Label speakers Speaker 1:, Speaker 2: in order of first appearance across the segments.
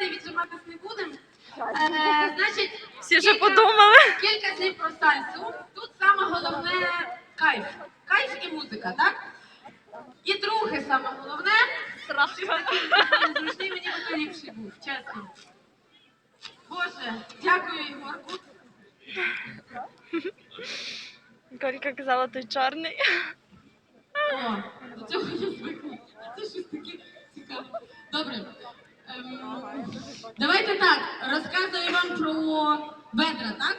Speaker 1: і віджиматись не будемо. Е, значить,
Speaker 2: Всі вже
Speaker 1: кілька-
Speaker 2: подумали.
Speaker 1: Кілька слів про сальсу. Тут саме головне кайф. Кайф і музика, так? І друге саме головне. Зручний мені би поліпший був, чесно. Боже, дякую, Ігорку.
Speaker 2: Колька казала, той чорний.
Speaker 1: О, до цього я звикла. Це щось таке цікаве. Добре. Давайте так, розказую вам про бедра, так?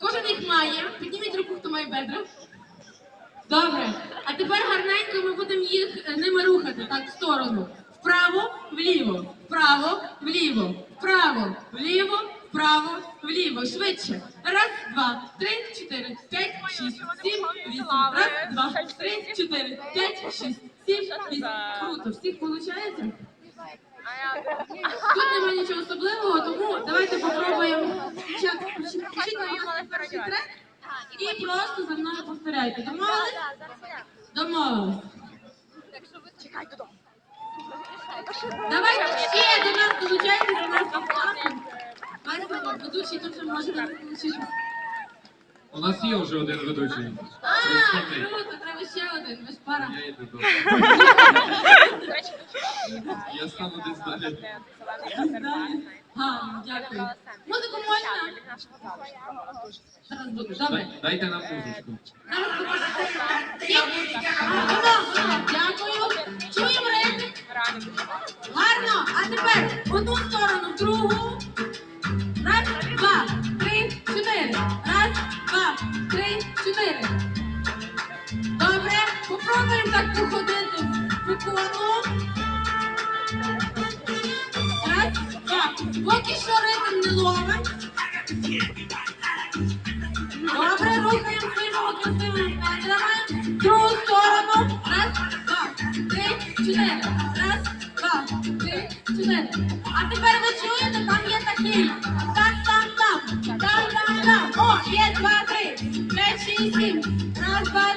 Speaker 1: Кожен їх має. Підніміть руку, хто має бедра. Добре. А тепер гарненько ми будемо їх е, ними рухати, так, в сторону. Вправо, вліво, вправо, вліво, вправо, вліво, вправо, вліво. Швидше. Раз, два, три, чотири, п'ять, шість, сім, вісім. Раз, два, три, чотири, п'ять, шість, сім, вісім. Круто. Всіх виходить? Тут немає нічого особливого, тому давайте попробуємо. Вас трек і просто за мною повторяйте. Домовились? Домовились. Давайте ще до нас долучайтесь, до нас класно. Весело, ведучий тут вже може навчити.
Speaker 3: У нас є вже один ведучий.
Speaker 1: А, круто, треба ще один, ви ж пара.
Speaker 3: Я йду. Я стану десь далі.
Speaker 1: Дякую. Музику можна? Зараз буде, добре.
Speaker 3: Дай- Дайте нам музичку.
Speaker 1: Дякую. Чуємо ритм. Гарно. А тепер в одну сторону, в другу. Раз, два, три, чотири. Раз, два, три, чотири. Добре. Попробуємо так походити в викону. Поки що ритм не ловить. Добре, рухаємо своїми красивими бедрами. Другу сторону. Раз, два, три, чотири. Раз, два, три, чотири. А тепер ви чуєте, там є такий. Так, там, там. Там, там, там. О, є два, три. П'ять, шість, сім. Раз, два,